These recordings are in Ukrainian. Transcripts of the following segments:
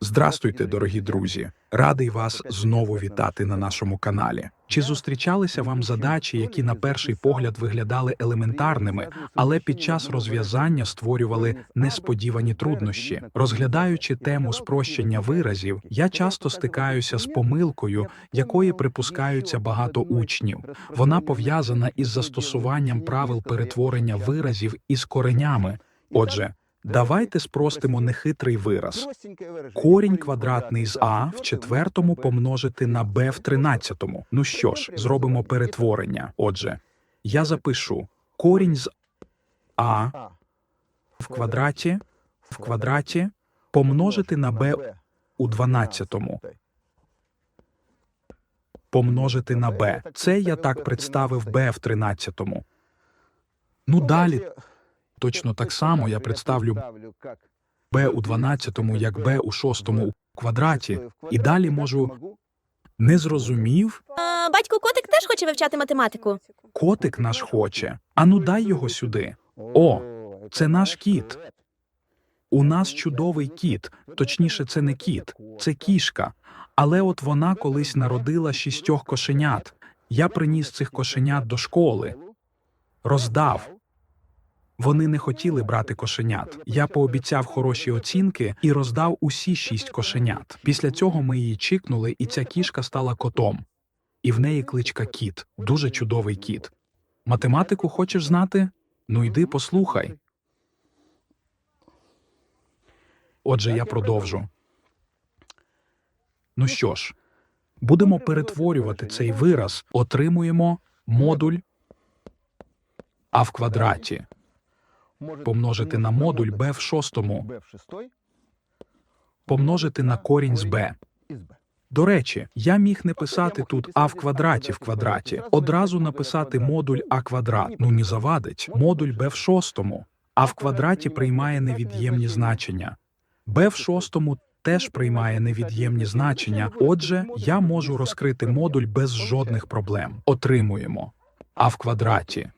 Здрастуйте, дорогі друзі! Радий вас знову вітати на нашому каналі. Чи зустрічалися вам задачі, які на перший погляд виглядали елементарними, але під час розв'язання створювали несподівані труднощі? Розглядаючи тему спрощення виразів, я часто стикаюся з помилкою, якої припускаються багато учнів. Вона пов'язана із застосуванням правил перетворення виразів із коренями. Отже, давайте спростимо нехитрий вираз. Корінь квадратний з а в четвертому помножити на б в тринадцятому. Ну що ж, зробимо перетворення. Отже, я запишу корінь з а в квадраті в квадраті помножити на б у дванадцятому. Помножити на б. Це я так представив б в тринадцятому. Ну далі точно так само я представлю b у 12, як b у 6 у квадраті, і далі можу не зрозумів, А, батько котик теж хоче вивчати математику. котик наш хоче. Ану дай його сюди. О, це наш кіт. У нас чудовий кіт, точніше, це не кіт, це кішка. Але от вона колись народила шістьох кошенят. Я приніс цих кошенят до школи, роздав. Вони не хотіли брати кошенят. Я пообіцяв хороші оцінки і роздав усі шість кошенят. Після цього ми її чикнули, і ця кішка стала котом. І в неї кличка кіт, дуже чудовий кіт. Математику хочеш знати? Ну йди послухай. Отже, я продовжу. Ну що ж, будемо перетворювати цей вираз, отримуємо модуль а в квадраті помножити на модуль b в шостому, помножити на корінь з b. До речі, я міг не писати тут а в квадраті в квадраті, одразу написати модуль а квадрат. Ну не завадить. Модуль b в шостому, а в квадраті приймає невід'ємні значення. b в шостому теж приймає невід'ємні значення. Отже, я можу розкрити модуль без жодних проблем. Отримуємо а в квадраті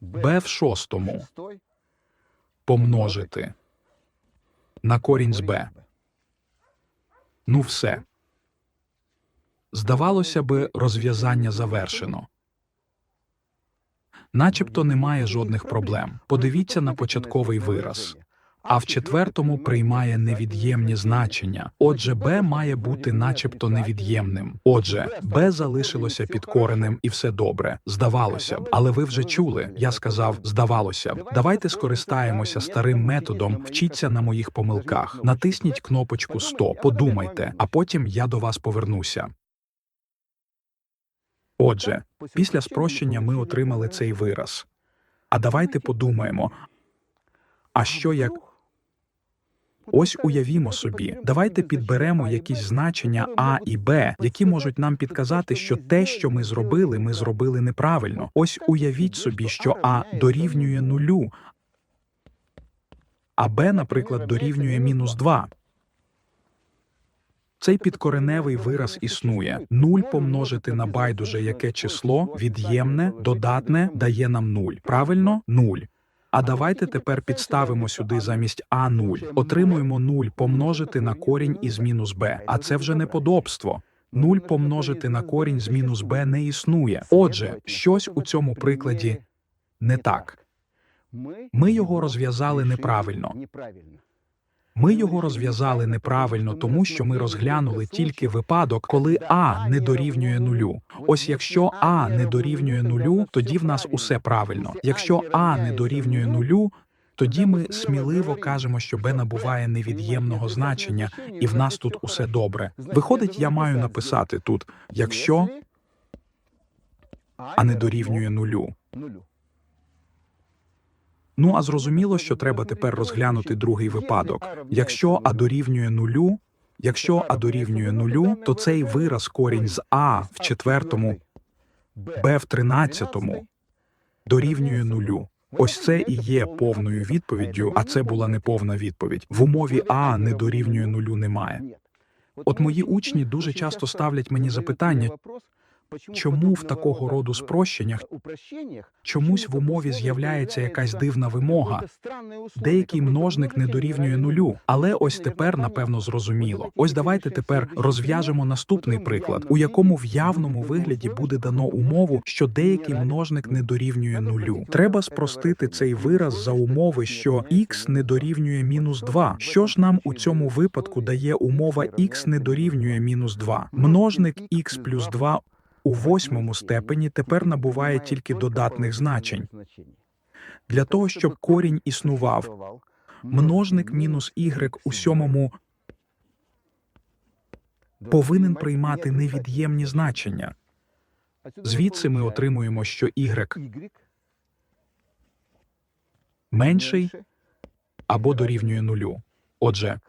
b в шостому помножити на корінь з b. Ну все. Здавалося би, розв'язання завершено. Начебто немає жодних проблем. Подивіться на початковий вираз. А в четвертому приймає невід'ємні значення. Отже, b має бути начебто невід'ємним. Отже, b залишилося під коренем і все добре. Здавалося б. Але ви вже чули. Я сказав, здавалося б. Давайте скористаємося старим методом. Вчіться на моїх помилках. Натисніть кнопочку «Стоп», подумайте, а потім я до вас повернуся. Отже, після спрощення ми отримали цей вираз. А давайте подумаємо. А що як Ось уявімо собі, давайте підберемо якісь значення А і Б, які можуть нам підказати, що те, що ми зробили, ми зробили неправильно. Ось уявіть собі, що А дорівнює нулю, а Б, наприклад, дорівнює мінус 2. Цей підкореневий вираз існує. Нуль помножити на байдуже яке число, від'ємне, додатне дає нам нуль. Правильно? Нуль. А давайте тепер підставимо сюди замість а 0 Отримуємо 0 помножити на корінь із мінус b. А це вже неподобство. 0 помножити на корінь з мінус b не існує. Отже, щось у цьому прикладі не так. Ми його розв'язали неправильно. Ми його розв'язали неправильно, тому що ми розглянули тільки випадок, коли а не дорівнює нулю. Ось якщо а не дорівнює нулю, тоді в нас усе правильно. Якщо а не дорівнює нулю, тоді ми сміливо кажемо, що b набуває невід'ємного значення, і в нас тут усе добре. Виходить, я маю написати тут, якщо а не дорівнює нулю. Ну а зрозуміло, що треба тепер розглянути другий випадок. Якщо а дорівнює нулю, якщо а дорівнює нулю, то цей вираз корінь з а в четвертому, б в тринадцятому дорівнює нулю. Ось це і є повною відповіддю, а це була неповна відповідь. В умові а не дорівнює нулю немає. От мої учні дуже часто ставлять мені запитання, чому в такого роду спрощеннях чомусь в умові з'являється якась дивна вимога. Деякий множник не дорівнює нулю, але ось тепер напевно зрозуміло. Ось давайте тепер розв'яжемо наступний приклад, у якому в явному вигляді буде дано умову, що деякий множник не дорівнює нулю. Треба спростити цей вираз за умови, що х не дорівнює мінус 2. Що ж нам у цьому випадку дає умова х не дорівнює мінус 2? Множник х плюс 2 у восьмому степені тепер набуває тільки додатних значень. Для того, щоб корінь існував, множник мінус y у сьомому повинен приймати невід'ємні значення. Звідси ми отримуємо, що y менший або дорівнює нулю. Отже,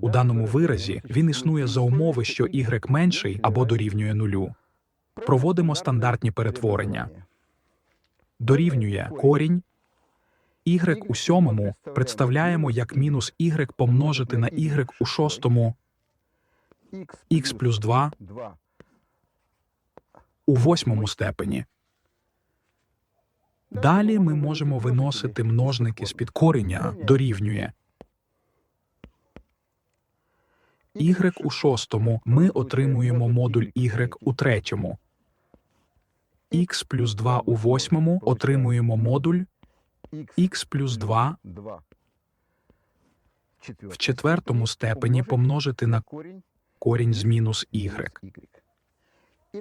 у даному виразі він існує за умови, що y менший або дорівнює нулю. Проводимо стандартні перетворення. Дорівнює корінь y у сьомому представляємо як мінус y помножити на y у шостому х плюс 2 у восьмому степені. Далі ми можемо виносити множники з під кореня дорівнює y у шостому ми отримуємо модуль y у третьому. х плюс 2 у восьмому отримуємо модуль х плюс 2 в четвертому степені помножити на корінь з мінус y.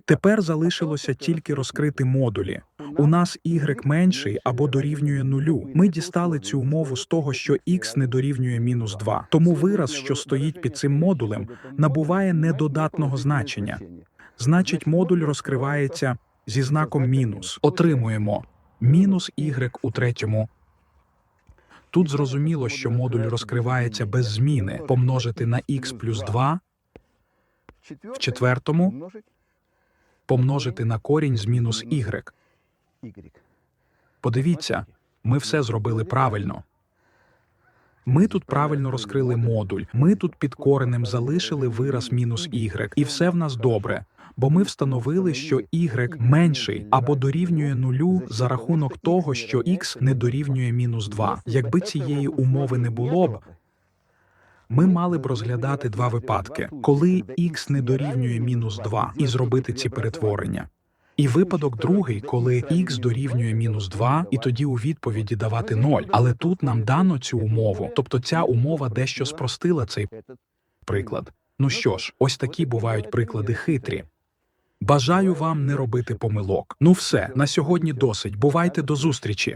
Тепер залишилося тільки розкрити модулі. У нас y менший або дорівнює нулю. Ми дістали цю умову з того, що x не дорівнює мінус 2. Тому вираз, що стоїть під цим модулем, набуває недодатного значення. Значить, модуль розкривається зі знаком мінус. Отримуємо мінус y у третьому. Тут зрозуміло, що модуль розкривається без зміни. Помножити на x плюс 2 в четвертому помножити на корінь з мінус y. Подивіться, ми все зробили правильно. Ми тут правильно розкрили модуль. Ми тут під коренем залишили вираз мінус y, і все в нас добре. Бо ми встановили, що y менший або дорівнює нулю за рахунок того, що x не дорівнює мінус 2. Якби цієї умови не було б, ми мали б розглядати два випадки, коли x не дорівнює мінус 2 і зробити ці перетворення. І випадок другий, коли x дорівнює мінус 2, і тоді у відповіді давати 0. Але тут нам дано цю умову, тобто ця умова дещо спростила цей приклад. Ну що ж, ось такі бувають приклади хитрі. Бажаю вам не робити помилок. Ну все, на сьогодні досить. Бувайте до зустрічі.